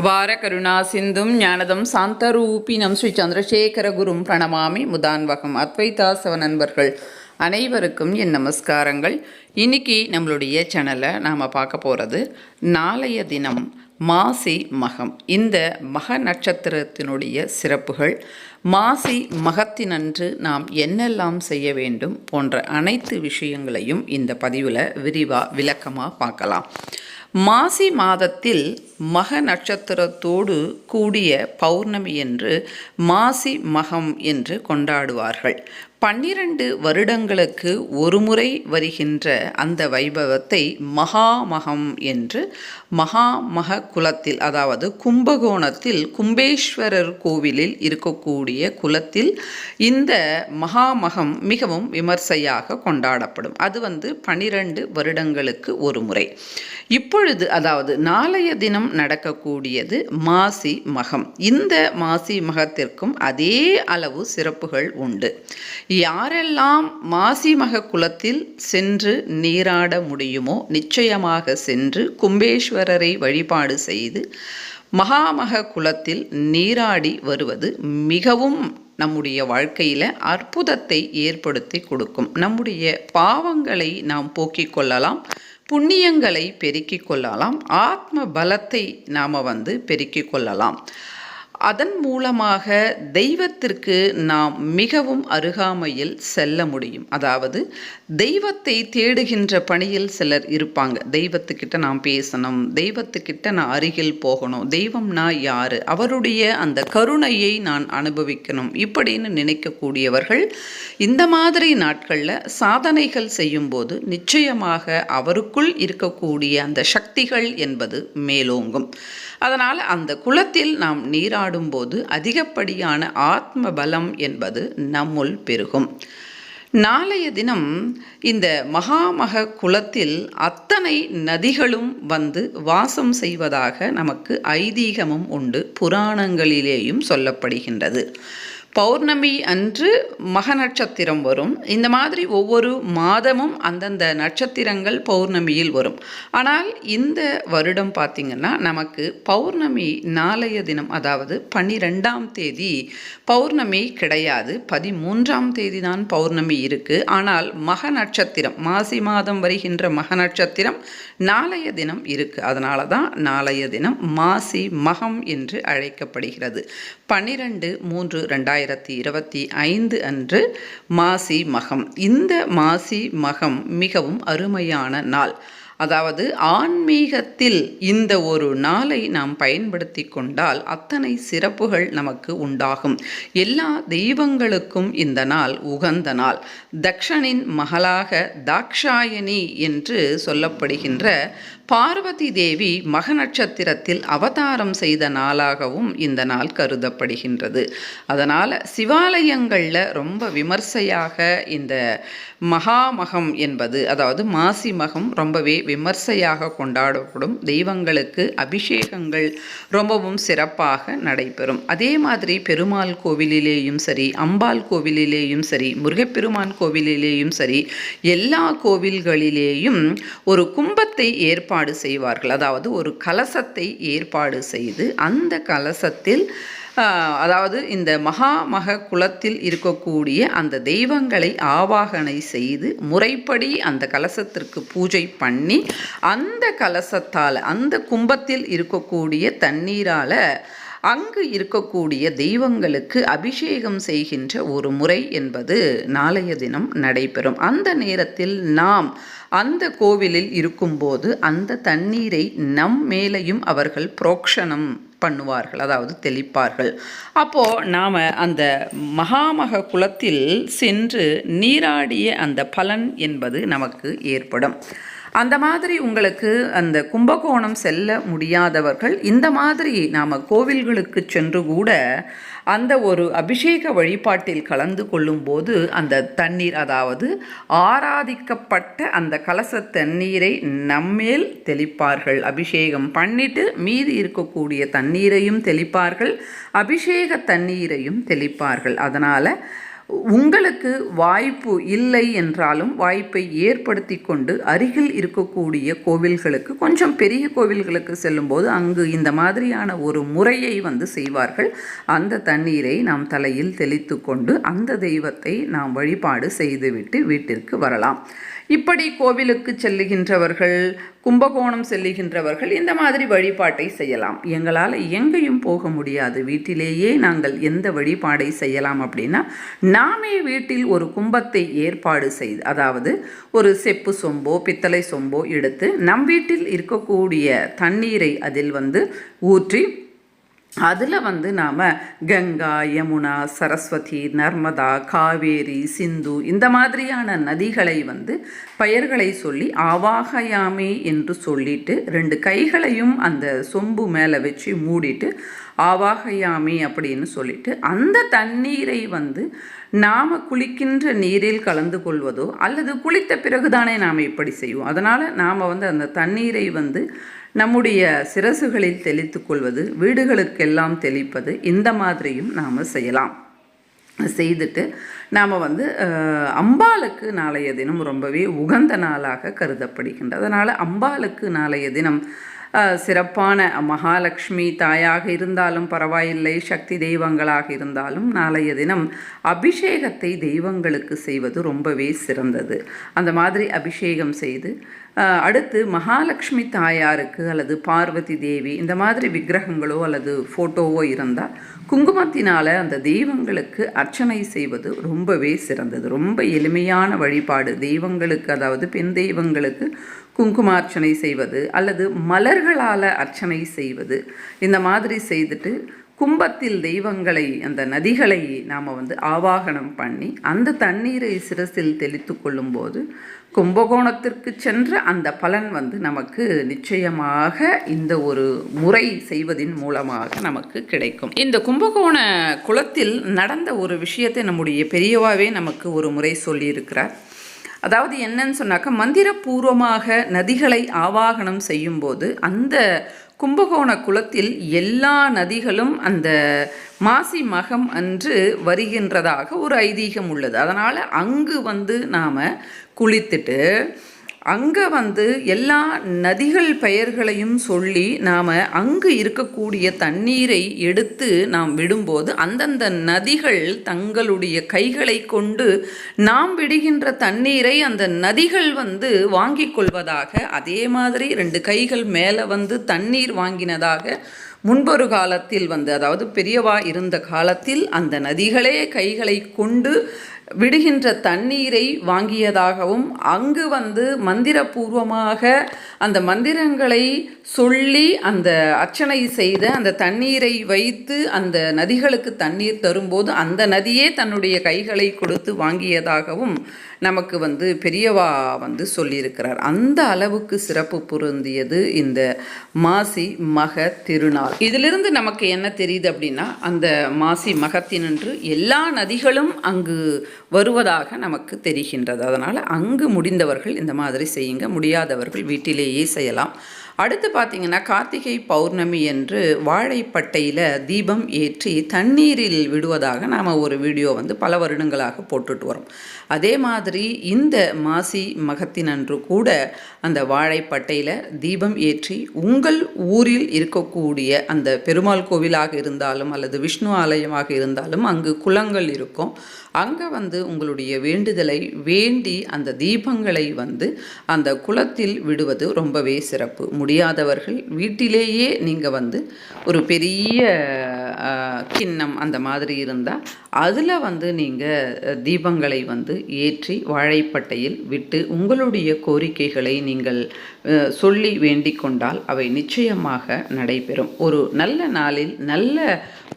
அபார கருணா சிந்தும் ஞானதம் சாந்தரூபினம் ஸ்ரீ சந்திரசேகர குரும் பிரணமாமி முதான்வகம். அத்வைதாசவ நண்பர்கள் அனைவருக்கும் என் நமஸ்காரங்கள். இன்னைக்கு நம்மளுடைய சேனலை நாம் பார்க்க போகிறது நாளைய தினம் மாசி மகம். இந்த மக நட்சத்திரத்தினுடைய சிறப்புகள் மாசி மகத்தினன்று நாம் என்னெல்லாம் செய்ய வேண்டும் போன்ற அனைத்து விஷயங்களையும் இந்த பதிவில் விரிவாக விளக்கமாக பார்க்கலாம். மாசி மாதத்தில் மக நட்சத்திரத்தோடு கூடிய பௌர்ணமி என்று மாசி மகம் என்று கொண்டாடுவார்கள். பன்னிரண்டு வருடங்களுக்கு ஒருமுறை வருகின்ற அந்த வைபவத்தை மகாமகம் என்று மகாமக குலத்தில் அதாவது கும்பகோணத்தில் கும்பேஸ்வரர் கோவிலில் இருக்கக்கூடிய குலத்தில் இந்த மகாமகம் மிகவும் விமர்சையாக கொண்டாடப்படும். அது வந்து பன்னிரண்டு வருடங்களுக்கு ஒரு முறை இப்பொழுது அதாவது நாளைய தினம் நடக்கக்கூடியது மாசி மகம். இந்த மாசி மகத்திற்கும் அதே அளவு சிறப்புகள் உண்டு. யாரெல்லாம் மாசி மக குலத்தில் சென்று நீராட முடியுமோ நிச்சயமாக சென்று கும்பேஸ்வரரை வழிபாடு செய்து மகாமக குலத்தில் நீராடி வருவது மிகவும் நம்முடைய வாழ்க்கையில் அற்புதத்தை ஏற்படுத்தி கொடுக்கும். நம்முடைய பாவங்களை நாம் போக்கிக் கொள்ளலாம். புண்ணியங்களை பெருக்கிக் கொள்ளலாம். ஆத்ம பலத்தை நாம் வந்து பெருக்கிக் கொள்ளலாம். அதன் மூலமாக தெய்வத்திற்கு நாம் மிகவும் அருகாமையில் செல்ல முடியும். அதாவது தெய்வத்தை தேடுகின்ற பணியில் சிலர் இருப்பாங்க. தெய்வத்துக்கிட்ட நான் பேசணும் தெய்வத்துக்கிட்ட நான் அருகில் போகணும் தெய்வம்னா யார் அவருடைய அந்த கருணையை நான் அனுபவிக்கணும் இப்படின்னு நினைக்கக்கூடியவர்கள் இந்த மாதிரி நாட்களில் சாதனைகள் செய்யும்போது நிச்சயமாக அவருக்குள் இருக்கக்கூடிய அந்த சக்திகள் என்பது மேலோங்கும். அதனால் அந்த குளத்தில் நாம் நீராட நீராடும்போது அதிகப்படியான ஆத்ம பலம் என்பது நம்முள் பெருகும். நாளைய தினம் இந்த மகாமக குலத்தில் அத்தனை நதிகளும் வந்து வாசம் செய்வதாக நமக்கு ஐதீகமும் உண்டு புராணங்களிலேயும் சொல்லப்படுகின்றது. பௌர்ணமி அன்று மக நட்சத்திரம் வரும். இந்த மாதிரி ஒவ்வொரு மாதமும் அந்தந்த நட்சத்திரங்கள் பௌர்ணமியில் வரும். ஆனால் இந்த வருடம் பார்த்திங்கன்னா நமக்கு பௌர்ணமி நாளைய தினம் அதாவது பன்னிரெண்டாம் தேதி பௌர்ணமி கிடையாது. பதிமூன்றாம் தேதி தான் பௌர்ணமி இருக்குது ஆனால் மக நட்சத்திரம் மாசி மாதம் வருகின்ற மக நட்சத்திரம் நாளைய தினம் இருக்குது அதனால தான் நாளைய தினம் மாசி மகம் என்று அழைக்கப்படுகிறது. பன்னிரெண்டு மூன்று ரெண்டாயிரத்தி இருபத்தி ஐந்து அன்று மாசி மகம். இந்த மாசி மகம் மிகவும் அருமையான நாள். அதாவது ஆன்மீகத்தில் இந்த ஒரு நாளை நாம் பயன்படுத்தி கொண்டால் அத்தனை சிறப்புகள் நமக்கு உண்டாகும். எல்லா தெய்வங்களுக்கும் இந்த நாள் உகந்த நாள். தக்ஷனின் மகளாக தாக்ஷாயணி என்று சொல்லப்படுகின்ற பார்வதி தேவி மக நட்சத்திரத்தில் அவதாரம் செய்த நாளாகவும் இந்த நாள் கருதப்படுகின்றது. அதனால் சிவாலயங்களில் ரொம்ப விமர்சையாக இந்த மகாமகம் என்பது அதாவது மாசி மகம் ரொம்பவே விமர்சையாக கொண்டாடப்படும். தெய்வங்களுக்கு அபிஷேகங்கள் ரொம்பவும் சிறப்பாக நடைபெறும். அதே மாதிரி பெருமாள் கோவிலிலேயும் சரி அம்பாள் கோவிலிலேயும் சரி முருகப்பெருமான் கோவிலிலேயும் சரி எல்லா கோவில்களிலேயும் ஒரு கும்பத்தை ஏற்பாடு செய்வார்கள். அதாவது ஒரு கலசத்தை ஏற்பாடு செய்து அந்த கலசத்தில் அதாவது இந்த மகா மக குலத்தில் இருக்கக்கூடிய அந்த தெய்வங்களை ஆவாகனை செய்து முறைப்படி அந்த கலசத்திற்கு பூஜை பண்ணி அந்த கலசத்தால் அந்த கும்பத்தில் இருக்கக்கூடிய தண்ணீரால் அங்கு இருக்கக்கூடிய தெய்வங்களுக்கு அபிஷேகம் செய்கின்ற ஒரு முறை என்பது நாளைய தினம் நடைபெறும். அந்த நேரத்தில் நாம் அந்த கோவிலில் இருக்கும்போது அந்த தண்ணீரை நம் மேலையும் அவர்கள் புரோக்ஷணம் பண்ணுவார்கள் அதாவது தெளிப்பார்கள். அப்போது நாம் அந்த மகாமக குலத்தில் சென்று நீராடிய அந்த பலன் என்பது நமக்கு ஏற்படும். அந்த மாதிரி உங்களுக்கு அந்த கும்பகோணம் செல்ல முடியாதவர்கள் இந்த மாதிரி நாம் கோவில்களுக்கு சென்று கூட அந்த ஒரு அபிஷேக வழிபாட்டில் கலந்து கொள்ளும்போது அந்த தண்ணீர் அதாவது ஆராதிக்கப்பட்ட அந்த கலச தண்ணீரை நம்மேல் தெளிப்பார்கள். அபிஷேகம் பண்ணிட்டு மீதி இருக்கக்கூடிய தண்ணீரையும் தெளிப்பார்கள். அபிஷேக தண்ணீரையும் தெளிப்பார்கள். அதனால் உங்களுக்கு வாய்ப்பு இல்லை என்றாலும் வாய்ப்பை ஏற்படுத்தி கொண்டு அருகில் இருக்கக்கூடிய கோவில்களுக்கு கொஞ்சம் பெரிய கோவில்களுக்கு செல்லும்போது அங்கு இந்த மாதிரியான ஒரு முறையை வந்து செய்வார்கள். அந்த தண்ணீரை நாம் தலையில் தெளித்து கொண்டு அந்த தெய்வத்தை நாம் வழிபாடு செய்துவிட்டு வீட்டிற்கு வரலாம். இப்படி கோவிலுக்கு செல்லுகின்றவர்கள் கும்பகோணம் செல்லுகின்றவர்கள் இந்த மாதிரி வழிபாட்டை செய்யலாம். எங்களால் எங்கேயும் போக முடியாது. வீட்டிலேயே நாங்கள் எந்த வழிபாடை செய்யலாம் அப்படின்னா நாமே வீட்டில் ஒரு கும்பத்தை ஏற்பாடு செய்து அதாவது ஒரு செப்பு சொம்போ பித்தளை சொம்போ எடுத்து நம் வீட்டில் இருக்கக்கூடிய தண்ணீரை அதில் வந்து ஊற்றி அதில் வந்து நாம் கங்கா யமுனா சரஸ்வதி நர்மதா காவேரி சிந்து இந்த மாதிரியான நதிகளை வந்து பெயர்களை சொல்லி ஆவாகயாமே என்று சொல்லிட்டு ரெண்டு கைகளையும் அந்த சொம்பு மேலே வச்சு மூடிட்டு ஆவாகயாமி அப்படின்னு சொல்லிட்டு அந்த தண்ணீரை வந்து நாம் குளிக்கின்ற நீரில் கலந்து கொள்வதோ அல்லது குளித்த பிறகுதானே நாம் இப்படி செய்வோம். அதனால் நாம் வந்து அந்த தண்ணீரை வந்து நம்முடைய சிரசுகளில் தெளித்து கொள்வது வீடுகளுக்கெல்லாம் தெளிப்பது இந்த மாதிரியும் நாம் செய்யலாம். செய்துட்டு நாம் வந்து அஹ், அம்பாளுக்கு நாளைய தினம் ரொம்பவே உகந்த நாளாக கருதப்படுகின்றது. அதனால் அம்பாளுக்கு நாளைய தினம் சிறப்பான மகாலட்சுமி தாயாக இருந்தாலும் பரவாயில்லை சக்தி தெய்வங்களாக இருந்தாலும் நாளைய தினம் அபிஷேகத்தை தெய்வங்களுக்கு செய்வது ரொம்பவே சிறந்தது. அந்த மாதிரி அபிஷேகம் செய்து அடுத்து மகாலட்சுமி தாயாருக்கு அல்லது பார்வதி தேவி இந்த மாதிரி விக்கிரகங்களோ அல்லது ஃபோட்டோவோ இருந்தால் குங்குமத்தினால் அந்த தெய்வங்களுக்கு அர்ச்சனை செய்வது ரொம்பவே சிறந்தது. ரொம்ப எளிமையான வழிபாடு. தெய்வங்களுக்கு அதாவது பெண் தெய்வங்களுக்கு குங்குமார்ச்சனை செய்வது அல்லது மலர்களால் அர்ச்சனை செய்வது. இந்த மாதிரி செய்துட்டு கும்பத்தில் தெய்வங்களை அந்த நதிகளை நாம் வந்து ஆவாகனம் பண்ணி அந்த தண்ணீரை சிரசில் தெளித்து கொள்ளும்போது கும்பகோணத்திற்கு சென்ற அந்த பலன் வந்து நமக்கு நிச்சயமாக இந்த ஒரு முறை செய்வதின் மூலமாக நமக்கு கிடைக்கும். இந்த கும்பகோண குளத்தில் நடந்த ஒரு விஷயத்தை நம்முடைய பெரியவாவே நமக்கு ஒரு முறை சொல்லியிருக்கிறார். அதாவது என்னன்னு சொன்னாக்கா மந்திரபூர்வமாக நதிகளை ஆவாகனம் செய்யும்போது அந்த கும்பகோண குளத்தில் எல்லா நதிகளும் அந்த மாசி மகம் அன்று வருகின்றதாக ஒரு ஐதீகம் உள்ளது. அதனால் அங்கு வந்து நாம் குளித்துட்டு அங்கே வந்து எல்லா நதிகள் பெயர்களையும் சொல்லி நாம் அங்கு இருக்கக்கூடிய தண்ணீரை எடுத்து நாம் விடும்போது அந்தந்த நதிகள் தங்களுடைய கைகளை கொண்டு நாம் விடுகின்ற தண்ணீரை அந்த நதிகள் வந்து வாங்கிக் கொள்வதாக அதே மாதிரி ரெண்டு கைகள் மேலே வந்து தண்ணீர் வாங்கினதாக முன்பொரு காலத்தில் வந்து அதாவது பெரியவா இருந்த காலத்தில் அந்த நதிகளே கைகளை கொண்டு விடுகின்ற தண்ணீரை வாங்கியதாகவும் அங்கு வந்து மந்திரபூர்வமாக அந்த மந்திரங்களை சொல்லி அந்த அர்ச்சனை செய்த அந்த தண்ணீரை வைத்து அந்த நதிகளுக்கு தண்ணீர் தரும்போது அந்த நதியே தன்னுடைய கைகளை கொடுத்து வாங்கியதாகவும் நமக்கு வந்து பெரியவா வந்து சொல்லியிருக்கிறார். அந்த அளவுக்கு சிறப்பு பொருந்தியது இந்த மாசி மக திருநாள். இதிலிருந்து நமக்கு என்ன தெரியுது அப்படின்னா அந்த மாசி மகத்தினின்று எல்லா நதிகளும் அங்கு வருவதாக நமக்கு தெரிகின்றது. அதனால் அங்கு முடிந்தவர்கள் இந்த மாதிரி செய்யுங்க. முடியாதவர்கள் வீட்டிலேயே செய்யலாம். அடுத்து பார்த்தீங்கன்னா கார்த்திகை பௌர்ணமி என்று வாழைப்பட்டையில் தீபம் ஏற்றி தண்ணீரில் விடுவதாக நாம் ஒரு வீடியோ வந்து பல வருடங்களாக போட்டுட்டு வரோம். அதே மாதிரி இந்த மாசி மகத்தினன்று கூட அந்த வாழைப்பட்டையில் தீபம் ஏற்றி உங்கள் ஊரில் இருக்கக்கூடிய அந்த பெருமாள் கோவிலாக இருந்தாலும் அல்லது விஷ்ணு ஆலயமாக இருந்தாலும் அங்கு குளங்கள் இருக்கும். அங்கே வந்து உங்களுடைய வேண்டுதலை வேண்டி அந்த தீபங்களை வந்து அந்த குளத்தில் விடுவது ரொம்பவே சிறப்பு. முடி முடியாதவர்கள் வீட்டிலேயே நீங்கள் வந்து ஒரு பெரிய கிண்ணம் அந்த மாதிரி இருந்தால் அதில் வந்து நீங்கள் தீபங்களை வந்து ஏற்றி வாழைப்பட்டையில் விட்டு உங்களுடைய கோரிக்கைகளை நீங்கள் சொல்லி வேண்டிக் கொண்டால் அவை நிச்சயமாக நடைபெறும். ஒரு நல்ல நாளில் நல்ல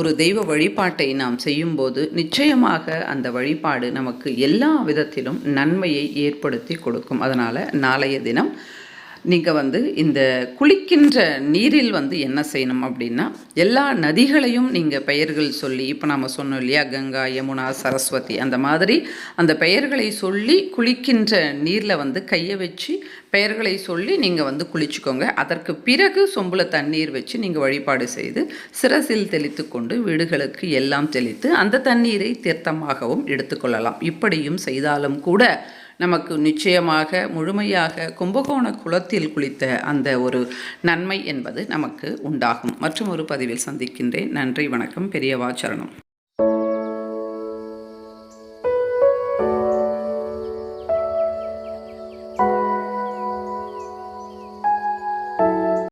ஒரு தெய்வ வழிபாட்டை நாம் செய்யும்போது நிச்சயமாக அந்த வழிபாடு நமக்கு எல்லா விதத்திலும் நன்மையை ஏற்படுத்தி கொடுக்கும். அதனால் நாளைய தினம் நீங்கள் வந்து இந்த குளிக்கின்ற நீரில் வந்து என்ன செய்யணும் அப்படின்னா எல்லா நதிகளையும் நீங்கள் பெயர்கள் சொல்லி இப்போ நம்ம சொன்னோம் இல்லையா கங்கா யமுனா சரஸ்வதி அந்த மாதிரி அந்த பெயர்களை சொல்லி குளிக்கின்ற நீரில் வந்து கையை வச்சு பெயர்களை சொல்லி நீங்கள் வந்து குளிச்சுக்கோங்க. அதற்கு பிறகு சொம்புல தண்ணீர் வச்சு நீங்கள் வழிபாடு செய்து சிரசில் தெளித்து கொண்டு வீடுகளுக்கு எல்லாம் தெளித்து அந்த தண்ணீரை தீர்த்தமாகவும் எடுத்துக்கொள்ளலாம் இப்படியும் செய்தாலும் கூட நமக்கு நிச்சயமாக முழுமையாக கும்பகோண குளத்தில் குளித்த அந்த ஒரு நன்மை என்பது நமக்கு உண்டாகும். மற்றும் ஒரு பதிவில் சந்திக்கின்றேன். நன்றி வணக்கம். பெரியவாச்சரணம்